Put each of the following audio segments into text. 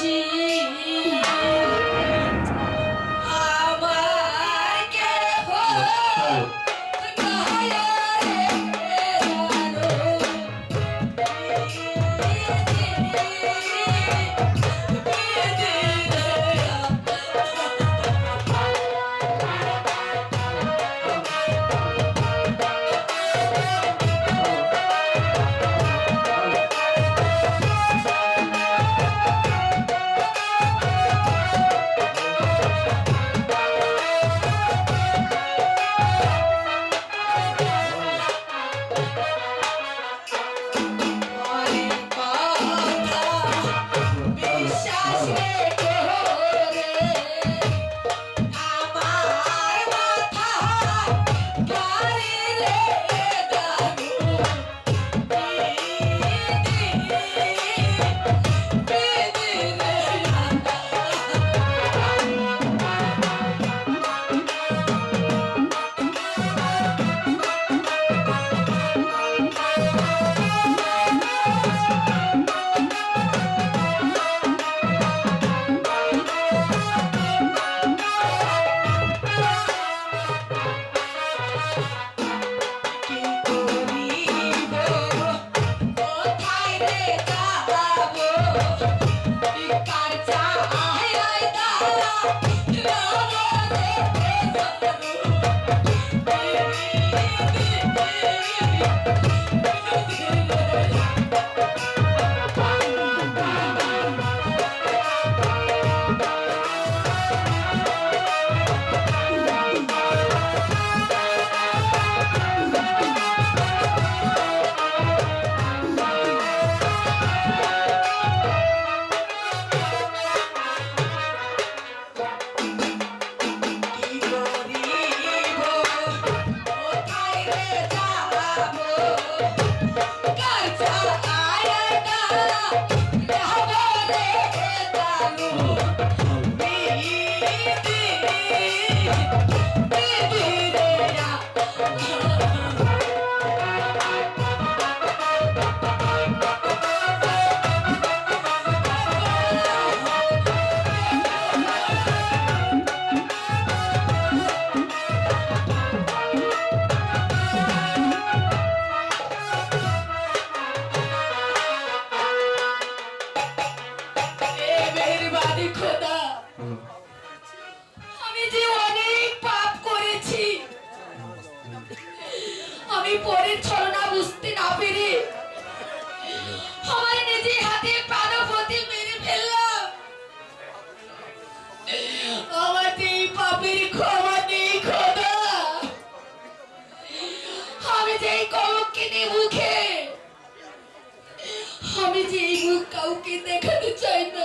ভালোবাসি পরের ছলনা বুঝতে না পেরে আমার নিজে হাতে প্রাণপতি মেরে ফেললাম। এই পাপের ক্ষমা নেই আমি যে এই মুখে, আমি যে এই মুখ কাউকে দেখাতে চাই না।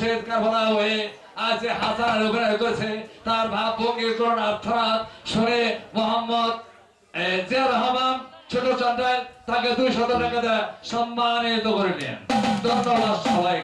কারবালা শহীদ হয়ে আজ হাজার অভিনয় করেছে। তার ভাব ভঙ্গি করুন অর্থাৎ শুনে মোহাম্মদ জিয়া রহমান, ছোট চন্দ্র তাকে দুই শত টাকা দেয় সম্মানিত করে নেন ধন্যবাদ সবাই